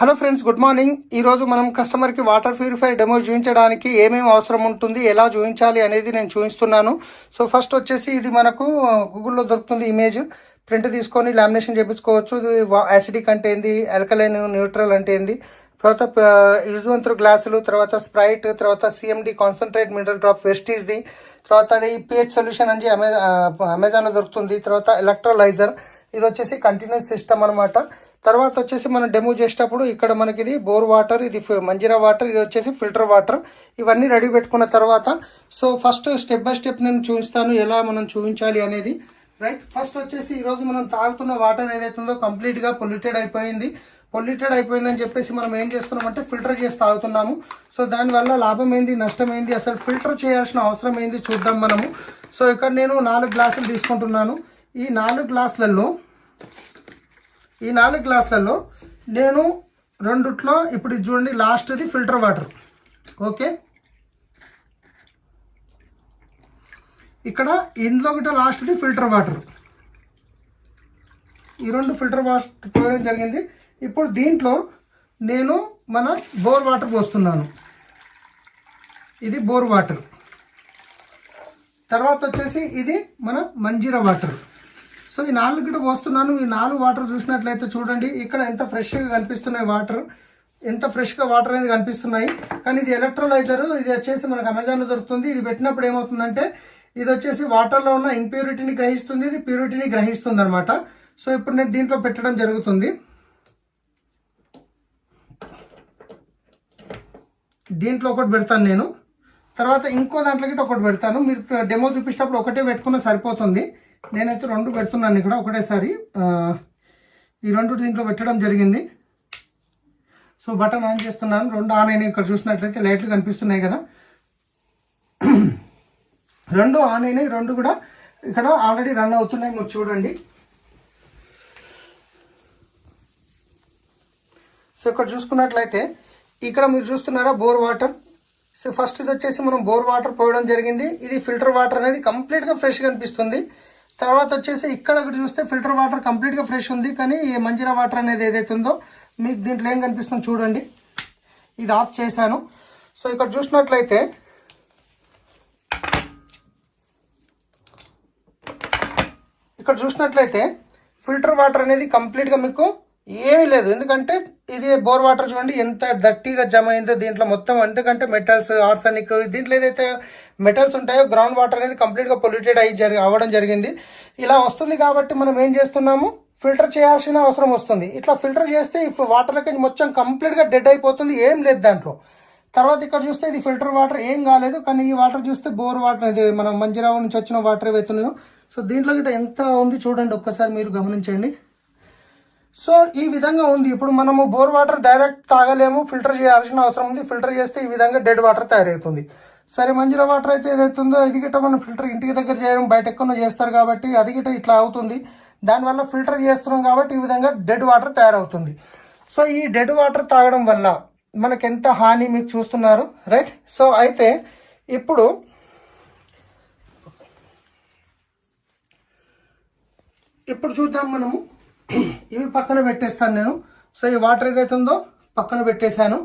Hello friends good morning. ఈరోజు మనం కస్టమర్కి వాటర్ ప్యూరిఫైర్ డెమో చూపించడానికి ఏమేమి అవసరం ఉంటుంది ఎలా చూపించాలి అనేది నేను చూపిస్తున్నాను సో ఫస్ట్ వచ్చేసి ఇది మనకు గూగుల్లో దొరుకుతుంది ఇమేజ్. ప్రింట్ తీసుకొని లామినేషన్ చేయించుకోవచ్చు. ఇది యాసిడిక్ అంటే ఏంది ఆల్కలైన్ న్యూట్రల్ అంటే ఏంది. తర్వాత యూజువంతరు గ్లాసులు తర్వాత స్ప్రైట్ తర్వాత సిఎండి కాన్సన్ట్రేట్ మినరల్ డ్రాప్ వెస్టీస్ది తర్వాత అది పిహెచ్ సొల్యూషన్ అని అమెజా అమెజాన్లో దొరుకుతుంది. తర్వాత ఎలక్ట్రోలైజర్ ఇది వచ్చేసి కంటిన్యూస్ సిస్టమ్ అనమాట తర్వాత వచ్చేసి మనం డెమో చేసేటప్పుడు ఇక్కడ మనకి ఇది బోర్ వాటర్ ఇది మంజీరా వాటర్ ఇది వచ్చేసి ఫిల్టర్ వాటర్ ఇవన్నీ రెడీ పెట్టుకున్న తర్వాత so first step by step నేను చూపిస్తాను ఎలా మనం చూపించాలి అనేది. రైట్ ఫస్ట్ వచ్చేసి ఈరోజు మనం తాగుతున్న వాటర్ ఏదైతుందో కంప్లీట్గా పొల్యూటెడ్ అయిపోయింది. పొల్యూటెడ్ అయిపోయిందని చెప్పేసి మనం ఏం చేస్తున్నామంటే ఫిల్టర్ చేసి తాగుతున్నాము. సో దానివల్ల లాభం ఏంది? నష్టం ఏంది? అసలు ఫిల్టర్ చేయాల్సిన అవసరం ఏంది? చూద్దాం మనము. సో ఇక్కడ నేను నాలుగు గ్లాసులు తీసుకుంటున్నాను. ఈ నాలుగు గ్లాసులలో ఈ నాలుగు గ్లాసులలో నేను రెండుట్లో ఇప్పుడు చూడండి లాస్ట్ది ఫిల్టర్ వాటర్. ఓకే? ఇక్కడ ఇందులో గిట్ట లాస్ట్ది ఫిల్టర్ వాటర్. ఈ రెండు ఫిల్టర్ వాటర్ పోయడం జరిగింది. ఇప్పుడు దీంట్లో నేను మన బోర్ వాటర్ పోస్తున్నాను. ఇది బోర్ వాటర్. తర్వాత వచ్చేసి ఇది మన మంజీరా వాటర్. సో ఈ నాలుగు గిట్ట పోస్తున్నాను. ఈ నాలుగు వాటర్ చూసినట్లయితే చూడండి ఇక్కడ ఎంత ఫ్రెష్గా కనిపిస్తున్నాయి వాటర్ ఎంత ఫ్రెష్గా వాటర్ అనేది కనిపిస్తున్నాయి. కానీ ఇది ఎలక్ట్రోలైజర్ ఇది వచ్చేసి మనకు అమెజాన్లో దొరుకుతుంది. ఇది పెట్టినప్పుడు ఏమవుతుందంటే ఇది వచ్చేసి వాటర్లో ఉన్న ఇంప్యూరిటీని గ్రహిస్తుంది ఇది ప్యూరిటీని గ్రహిస్తుంది అనమాట సో ఇప్పుడు నేను దీంట్లో పెట్టడం జరుగుతుంది. దీంట్లో ఒకటి పెడతాను నేను. తర్వాత ఇంకో దాంట్లోకి ఒకటి పెడతాను. మీరు డెమో చూపించినప్పుడు ఒకటే పెట్టుకున్న సరిపోతుంది. నేనైతే రెండు పెడుతున్నాను ఇక్కడ ఒకటేసారి. ఈ రెండు దీంట్లో పెట్టడం జరిగింది. సో బటన్ ఆన్ చేస్తున్నాను. రెండు ఆన్ అయినాయి ఇక్కడ చూసినట్లయితే లైట్లు కనిపిస్తున్నాయి కదా. రెండు ఆన్ అయినాయి. రెండు కూడా ఇక్కడ ఆల్రెడీ రన్ అవుతున్నాయి. మీరు చూడండి. సో ఇక్కడ చూసుకున్నట్లయితే ఇక్కడ మీరు చూస్తున్నారా బోర్ వాటర్? సో ఫస్ట్ ఇది వచ్చేసి మనం బోర్ వాటర్ పోయడం జరిగింది. ఇది ఫిల్టర్ వాటర్ అనేది కంప్లీట్గా ఫ్రెష్గా అనిపిస్తుంది. తర్వాత వచ్చేసి ఇక్కడ చూస్తే ఫిల్టర్ వాటర్ కంప్లీట్గా ఫ్రెష్ ఉంది. కానీ ఈ మంజీరా వాటర్ అనేది ఏదైతే ఉందో మీకు దీంట్లో ఏం కనిపిస్తుందో చూడండి. ఇది ఆఫ్ చేశాను. సో ఇక్కడ చూసినట్లయితే ఇక్కడ చూసినట్లయితే ఫిల్టర్ వాటర్ అనేది కంప్లీట్గా మీకు ఏమీ లేదు. ఎందుకంటే ఇది బోర్ వాటర్ చూడండి ఎంత డర్టీగా జమ అయిందో దీంట్లో మొత్తం. ఎందుకంటే మెటల్స్ ఆర్సనిక్ దీంట్లో ఏదైతే మెటల్స్ ఉంటాయో గ్రౌండ్ వాటర్ అనేది కంప్లీట్గా పొల్యూటెడ్ అయ్యి జరి అవ్వడం జరిగింది. ఇలా వస్తుంది కాబట్టి మనం ఏం చేస్తున్నాము? ఫిల్టర్ చేయాల్సిన అవసరం వస్తుంది. ఇట్లా ఫిల్టర్ చేస్తే ఈ వాటర్లకి మొత్తం కంప్లీట్గా డెడ్ అయిపోతుంది. ఏం లేదు దాంట్లో. తర్వాత ఇక్కడ చూస్తే ఇది ఫిల్టర్ వాటర్ ఏం కాలేదు. కానీ ఈ వాటర్ చూస్తే బోర్ వాటర్ ఇది మనం మంజిరావు నుంచి వచ్చిన వాటర్ ఏవైతున్నాయో సో దీంట్లో గిట్ట ఎంత ఉంది చూడండి ఒక్కసారి మీరు గమనించండి. సో ఈ విధంగా ఉంది. ఇప్పుడు మనము బోర్ వాటర్ డైరెక్ట్ తాగలేము ఫిల్టర్ చేయాల్సిన అవసరం ఉంది. ఫిల్టర్ చేస్తే ఈ విధంగా డెడ్ వాటర్ తయారవుతుంది. సరే మంజుల వాటర్ అయితే ఏదైతుందో ఇది గిట్ట మనం ఫిల్టర్ ఇంటికి దగ్గర చేయడం బయట ఎక్కువ చేస్తారు కాబట్టి అది గిట్ట ఇట్లా అవుతుంది. దానివల్ల ఫిల్టర్ చేస్తున్నాం కాబట్టి ఈ విధంగా డెడ్ వాటర్ తయారవుతుంది. సో ఈ డెడ్ వాటర్ తాగడం వల్ల మనకు ఎంత హాని మీకు చూస్తున్నారు రైట్? సో అయితే ఇప్పుడు ఇప్పుడు చూద్దాం మనము. ఇవి పక్కన పెట్టేస్తాను నేను. సో ఈ వాటర్ ఏదైతే ఉందో పక్కన పెట్టేశాను.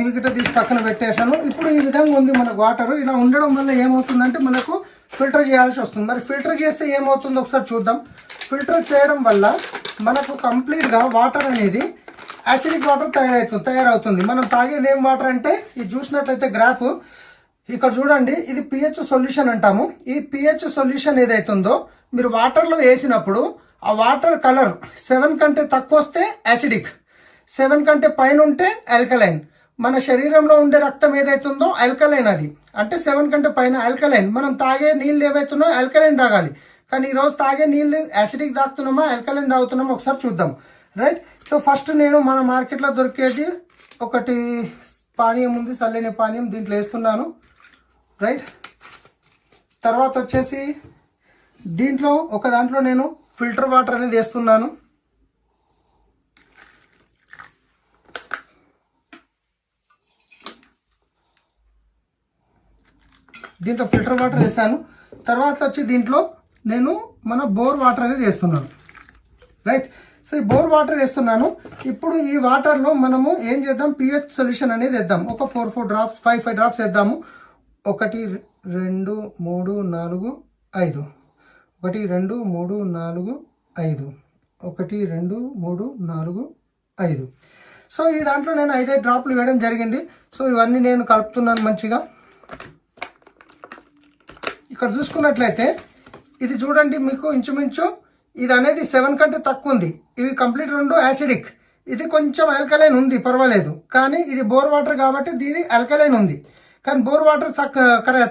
ఇవి గిట్ట తీసి పక్కన పెట్టేశాను. ఇప్పుడు ఈ విధంగా ఉంది మనకు వాటర్ ఇలా ఉండడం వల్ల ఏమవుతుందంటే మనకు ఫిల్టర్ చేయాల్సి వస్తుంది. మరి ఫిల్టర్ చేస్తే ఏమవుతుందో ఒకసారి చూద్దాం. ఫిల్టర్ చేయడం వల్ల మనకు కంప్లీట్గా వాటర్ అనేది యాసిడిక్ వాటర్ తయారవుతుంది తయారవుతుంది. మనం తాగేది ఏం వాటర్ అంటే ఇది చూసినట్లయితే గ్రాఫ్ ఇక్కడ చూడండి ఇది పిహెచ్ సొల్యూషన్ అంటాము. ఈ పిహెచ్ సొల్యూషన్ ఏదైతుందో మీరు వాటర్లో వేసినప్పుడు ఆ వాటర్ కలర్ సెవెన్ కంటే తక్కువ వస్తే యాసిడిక్ సెవెన్ కంటే పైన ఉంటే ఆల్కలైన్ మన శరీరంలో ఉండే రక్తం ఏదైతుందో ఆల్కలైన్ అది. అంటే సెవెన్ కంటే పైన ఆల్కలైన్ మనం తాగే నీళ్ళు ఏవైతున్నాయో ఆల్కలైన్ తాగాలి. కానీ ఈరోజు తాగే నీళ్ళు యాసిడిక్ తాగుతున్నామా ఆల్కలైన్ తాగుతున్నామా ఒకసారి చూద్దాం. రైట్ సో ఫస్ట్ నేను మన మార్కెట్లో దొరికేది ఒకటి పానీయం ఉంది చల్లని పానీయం దీంట్లో వేస్తున్నాను. రైట్? తర్వాత వచ్చేసి దీంట్లో ఒక దాంట్లో నేను ఫిల్టర్ వాటర్ అనేది వేస్తున్నాను. దీంట్లో ఫిల్టర్ వాటర్ వేసాను తర్వాత వచ్చి దీంట్లో నేను మన బోర్ వాటర్ అనేది వేస్తున్నాను. రైట్? సో ఈ బోర్ వాటర్ వేస్తున్నాను. ఇప్పుడు ఈ వాటర్లో మనము ఏం చేద్దాం? పిహెచ్ సొల్యూషన్ అనేది వేద్దాం. ఒక four four drops five five drops వేద్దాము. ఒకటి రెండు మూడు నాలుగు ఐదు. ఒకటి రెండు మూడు నాలుగు ఐదు. ఒకటి రెండు మూడు నాలుగు ఐదు. సో ఈ దాంట్లో నేను ఐదే డ్రాప్లు వేయడం జరిగింది. సో ఇవన్నీ నేను కలుపుతున్నాను మంచిగా. ఇక్కడ చూసుకున్నట్లయితే ఇది చూడండి మీకు ఇంచుమించు ఇది అనేది సెవెన్ కంటే తక్కువ ఉంది. ఇవి కంప్లీట్ రెండు యాసిడిక్. ఇది కొంచెం ఆల్కలైన్ ఉంది పర్వాలేదు. కానీ ఇది బోర్ వాటర్ కాబట్టి దీని ఆల్కలైన్ ఉంది. కానీ బోర్ వాటర్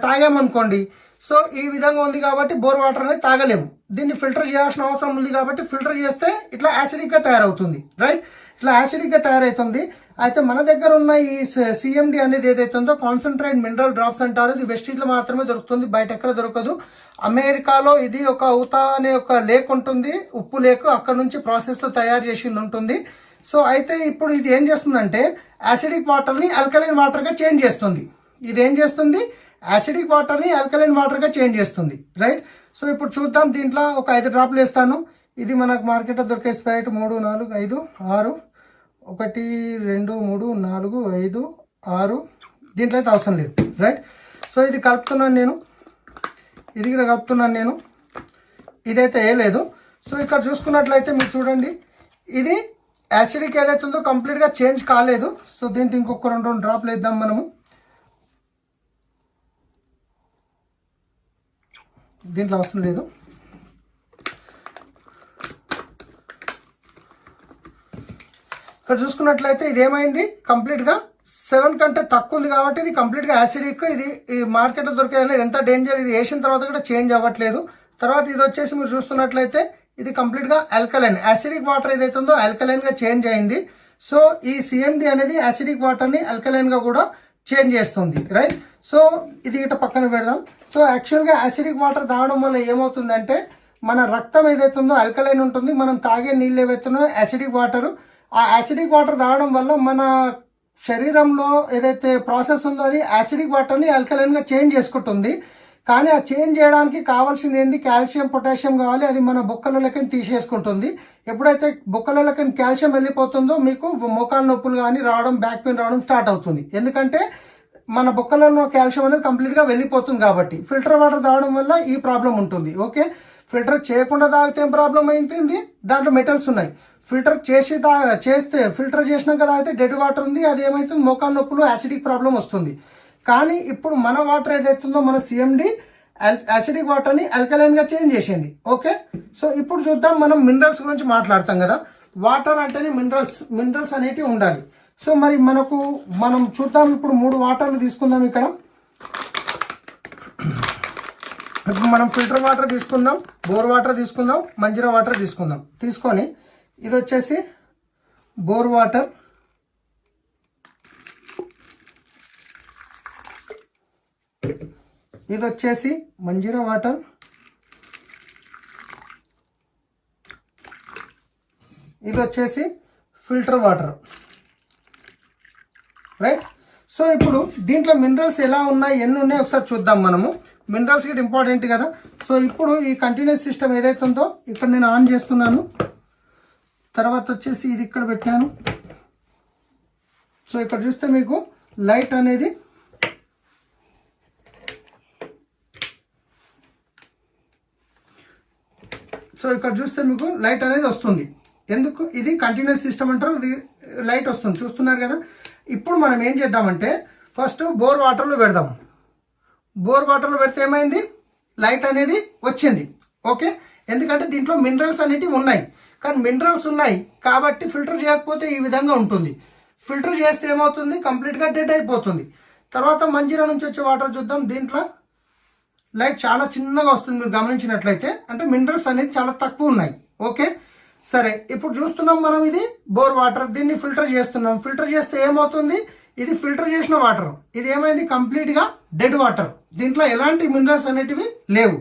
తాగామనుకోండి. సో ఈ విధంగా ఉంది కాబట్టి బోర్ వాటర్ అనేది తాగలేము. దీన్ని ఫిల్టర్ చేయాల్సిన అవసరం ఉంది కాబట్టి ఫిల్టర్ చేస్తే ఇట్లా యాసిడిక్గా తయారవుతుంది. రైట్? ఇట్లా యాసిడిక్గా తయారవుతుంది అయితే మన దగ్గర ఉన్న ఈ సిఎండి అనేది ఏదైతుందో కాన్సన్ట్రేట్ మినరల్ డ్రాప్స్ అంటారు. ఇది వెస్టీజ్లో మాత్రమే దొరుకుతుంది. బయట ఎక్కడ దొరకదు. అమెరికాలో ఇది ఒక ఊతా అనే ఒక లేక్ ఉంటుంది. ఉప్పు లేక్ అక్కడ నుంచి ప్రాసెస్లో తయారు చేసింది ఉంటుంది. సో అయితే ఇప్పుడు ఇది ఏం చేస్తుందంటే యాసిడిక్ వాటర్ని ఆల్కలైన్ వాటర్గా చేంజ్ చేస్తుంది. ఇది ఏం చేస్తుంది యాసిడిక్ వాటర్ని ఆల్కలైన్ వాటర్గా చేంజ్ చేస్తుంది రైట్ సో ఇప్పుడు చూద్దాం దీంట్లో ఒక ఐదు డ్రాప్లు వేస్తాను. ఇది మనకు మార్కెట్లో దొరికే స్ప్రైట్ మూడు నాలుగు ఐదు ఆరు ఒకటి రెండు మూడు నాలుగు ఐదు ఆరు. దీంట్లో అయితే అవసరం లేదు రైట్ సో ఇది కలుపుతున్నాను నేను. ఇది కూడా కలుపుతున్నాను నేను. ఇదైతే వేయలేదు సో ఇక్కడ చూసుకున్నట్లయితే మీరు చూడండి. ఇది యాసిడిక్ ఏదైతే ఉందో కంప్లీట్గా చేంజ్ కాలేదు. సో దీంట్లో ఇంకొక రెండు రెండు డ్రాప్లు వేద్దాం మనము. దీంట్లో అవసరం లేదు. ఇక్కడ చూసుకున్నట్లయితే ఇది ఏమైంది? కంప్లీట్గా సెవెన్ కంటే తక్కువ ఉంది కాబట్టి ఇది కంప్లీట్గా యాసిడిక్ ఇది ఈ మార్కెట్లో దొరికేది ఎంత డేంజర్ ఇది వేసిన తర్వాత కూడా చేంజ్ అవ్వట్లేదు. తర్వాత ఇది వచ్చేసి మీరు చూస్తున్నట్లయితే ఇది కంప్లీట్గా ఆల్కలైన్ యాసిడిక్ వాటర్ ఏదైతే ఉందో ఆల్కలైన్గా చేంజ్ అయింది. సో ఈ సిఎండి అనేది యాసిడిక్ వాటర్ని ఆల్కలైన్గా కూడా చేంజ్ చేస్తుంది రైట్ సో ఇది ఇట పక్కన పెడదాం. సో యాక్చువల్గా యాసిడిక్ వాటర్ తాగడం వల్ల ఏమవుతుందంటే మన రక్తం ఏదైతుందో ఉందో ఆల్కలైన్ ఉంటుంది మనం తాగే నీళ్ళు ఏవైతున్నాయో యాసిడిక్ వాటర్ ఆ యాసిడిక్ వాటర్ తాగడం వల్ల మన శరీరంలో ఏదైతే ప్రాసెస్ ఉందో అది యాసిడిక్ వాటర్ని ఆల్కలైన్గా చేంజ్ చేసుకుంటుంది. కానీ ఆ చేంజ్ చేయడానికి కావాల్సింది ఏంది? కాల్షియం పొటాషియం కావాలి. అది మన బొక్కలకి తీసేసుకుంటుంది. ఎప్పుడైతే బొక్కలలోకి కాల్షియం వెళ్ళిపోతుందో మీకు మోకాలు నొప్పులు కానీ రావడం బ్యాక్ పెయిన్ రావడం స్టార్ట్ అవుతుంది. ఎందుకంటే మన బొక్కలలో కాల్షియం అనేది కంప్లీట్గా వెళ్ళిపోతుంది కాబట్టి. ఫిల్టర్ వాటర్ తాగడం వల్ల ఈ ప్రాబ్లం ఉంటుంది. ఓకే? ఫిల్టర్ చేయకుండా తాగితే ఏం ప్రాబ్లం అవుతుంది దాంట్లో మెటల్స్ ఉన్నాయి. ఫిల్టర్ చేసి చేస్తే ఫిల్టర్ చేసినాక తాగితే డెడ్ వాటర్ ఉంది. అది ఏమవుతుంది మోకాలు నొప్పులు యాసిడిక్ ప్రాబ్లం వస్తుంది. కానీ ఇప్పుడు మన వాటర్ ఏదైతుందో మన సిఎండి యాసిడిక్ వాటర్ని గా చేంజ్ చేసింది. ఓకే సో ఇప్పుడు చూద్దాం మనం మినరల్స్ గురించి మాట్లాడతాం కదా. వాటర్ అంటేనే మినరల్స్ మినరల్స్ అనేటివి ఉండాలి. సో మరి మనకు మనం చూద్దాం ఇప్పుడు మూడు వాటర్లు తీసుకుందాం ఇక్కడ. ఇప్పుడు మనం ఫిల్టర్ వాటర్ తీసుకుందాం బోర్ వాటర్ తీసుకుందాం మంజీరా వాటర్ తీసుకుందాం. తీసుకొని ఇది వచ్చేసి బోర్ వాటర్ ఇది వచ్చేసి మంజీరా వాటర్. ఇది వచ్చేసి ఫిల్టర్ వాటర్. రైట్? సో ఇప్పుడు దీంట్లో మినరల్స్ ఎలా ఉన్నాయి ఎన్ని ఉన్నాయి ఒకసారి చూద్దాం మనము. మినరల్స్ గిట్ ఇంపార్టెంట్ కదా. సో ఇప్పుడు ఈ కంటిన్యూస్ సిస్టమ్ ఏదైతే ఉందో ఇక్కడ నేను ఆన్ చేస్తున్నాను. తర్వాత వచ్చేసి ఇది ఇక్కడ పెట్టాను. సో ఇక్కడ చూస్తే మీకు లైట్ అనేది సో ఇక్కడ చూస్తే మీకు లైట్ అనేది వస్తుంది. ఎందుకు? ఇది కంటిన్యూస్ సిస్టమ్ అంటారు. ఇది లైట్ వస్తుంది. చూస్తున్నారు కదా? ఇప్పుడు మనం ఏం చేద్దామంటే ఫస్ట్ బోర్ వాటర్లో పెడదాం. బోర్ వాటర్లో పెడితే ఏమైంది? లైట్ అనేది వచ్చింది. ఓకే? ఎందుకంటే దీంట్లో మినరల్స్ అనేటివి ఉన్నాయి. కానీ మినరల్స్ ఉన్నాయి కాబట్టి ఫిల్టర్ చేయకపోతే ఈ విధంగా ఉంటుంది. ఫిల్టర్ చేస్తే ఏమవుతుంది? కంప్లీట్గా డెడ్ అయిపోతుంది. తర్వాత మంజీరా నుంచి వచ్చే వాటర్ చూద్దాం. దీంట్లో లైట్ చాలా చిన్నగా వస్తుంది మీరు గమనించినట్లయితే. అంటే మినరల్స్ అనేది చాలా తక్కువ ఉన్నాయి. ఓకే? సరే ఇప్పుడు చూస్తున్నాం మనం ఇది. బోర్ వాటర్ దీన్ని ఫిల్టర్ చేస్తున్నాం. ఫిల్టర్ చేస్తే ఏమవుతుంది? ఇది ఫిల్టర్ చేసిన వాటర్. ఇది ఏమైంది? కంప్లీట్గా డెడ్ వాటర్. దీంట్లో ఎలాంటి మినరల్స్ అనేటివి లేవు.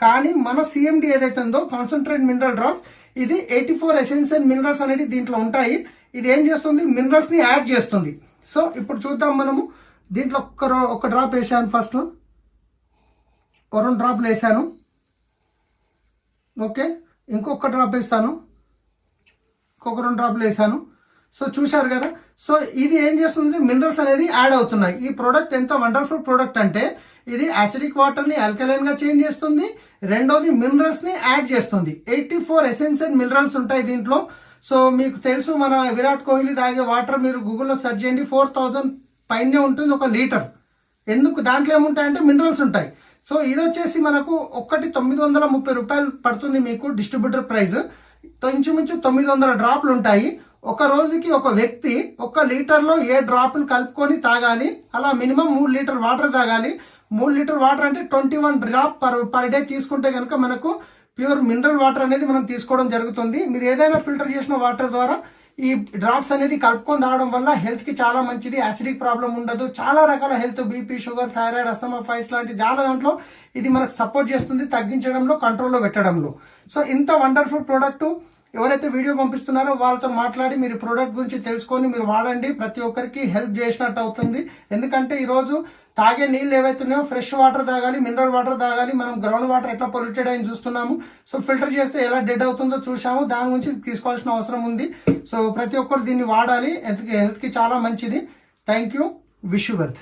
కానీ మన సిఎండి ఏదైతే ఉందో కాన్సన్ట్రేట్ మినరల్ డ్రాప్స్ ఇది ఎయిటీ ఫోర్ ఎసెన్షియల్ మినరల్స్ అనేవి దీంట్లో ఉంటాయి. ఇది ఏం చేస్తుంది? మినరల్స్ని యాడ్ చేస్తుంది. సో ఇప్పుడు చూద్దాం మనము. దీంట్లో ఒక్క ఒక ఒక్క డ్రాప్ వేసాను ఫస్ట్ ఒక రెండు డ్రాప్లు వేసాను. ఓకే ఇంకొక డ్రాప్ వేస్తాను. ఇంకొక రెండు డ్రాప్లు వేసాను. సో చూశారు కదా? సో ఇది ఏం చేస్తుంది? మినరల్స్ అనేది యాడ్ అవుతున్నాయి. ఈ ప్రోడక్ట్ ఎంత వండర్ఫుల్ ప్రోడక్ట్ అంటే ఇది యాసిడిక్ వాటర్ని alkaline గా చేంజ్ చేస్తుంది. రెండోది మినరల్స్ని యాడ్ చేస్తుంది. ఎయిటీ ఫోర్ ఎసెన్షియల్ మినరల్స్ ఉంటాయి దీంట్లో. సో మీకు తెలుసు మన విరాట్ కోహ్లీ తాగే వాటర్ మీరు గూగుల్లో సెర్చ్ చేయండి. ఫోర్ థౌజండ్ పైనే ఉంటుంది ఒక లీటర్. ఎందుకు? దాంట్లో ఏముంటాయంటే మినరల్స్ ఉంటాయి. సో ఇది వచ్చేసి మనకు ఒక్కటి తొమ్మిది వందల ముప్పై రూపాయలు పడుతుంది మీకు డిస్ట్రిబ్యూటర్ ప్రైస్. ఇంచుమించు తొమ్మిది వందల డ్రాప్లు ఉంటాయి. ఒక రోజుకి ఒక వ్యక్తి ఒక లీటర్లో ఏ డ్రాపులు కలుపుకొని తాగాలి? అలా మినిమం మూడు లీటర్ వాటర్ తాగాలి. మూడు లీటర్ వాటర్ అంటే twenty one drop per per day తీసుకుంటే కనుక మనకు ప్యూర్ మినరల్ వాటర్ అనేది మనం తీసుకోవడం జరుగుతుంది. మీరు ఏదైనా ఫిల్టర్ చేసిన వాటర్ ద్వారా ఈ డ్రాప్స్ అనేది కలుపుకొని తాగడం వల్ల హెల్త్కి చాలా మంచిది యాసిడిక్ ప్రాబ్లం ఉండదు. చాలా రకాల health BP sugar thyroid asthma piles లాంటి చాలా దాంట్లో ఇది మనకు సపోర్ట్ చేస్తుంది తగ్గించడంలో కంట్రోల్లో పెట్టడంలో. సో ఇంత వండర్ఫుల్ ప్రోడక్ట్ ఎవరైతే వీడియో పంపిస్తున్నారో వాళ్ళతో మాట్లాడి మీరు ప్రోడక్ట్ గురించి తెలుసుకొని మీరు వాడండి. ప్రతి ఒక్కరికి హెల్ప్ చేసినట్టు అవుతుంది. ఎందుకంటే ఈరోజు తాగే నీళ్ళు ఏవైతున్నాయో ఫ్రెష్ వాటర్ తాగాలి మినరల్ వాటర్ తాగాలి మనం గ్రౌండ్ వాటర్ ఎట్లా పొల్యూటెడ్ అని చూస్తున్నాము. సో ఫిల్టర్ చేస్తే ఎలా డెడ్ అవుతుందో చూసాము దాని గురించి తీసుకోవాల్సిన అవసరం ఉంది. సో ప్రతి ఒక్కరు దీన్ని వాడాలి. హెల్త్కి హెల్త్కి చాలా మంచిది. Thank you. Wish wealth.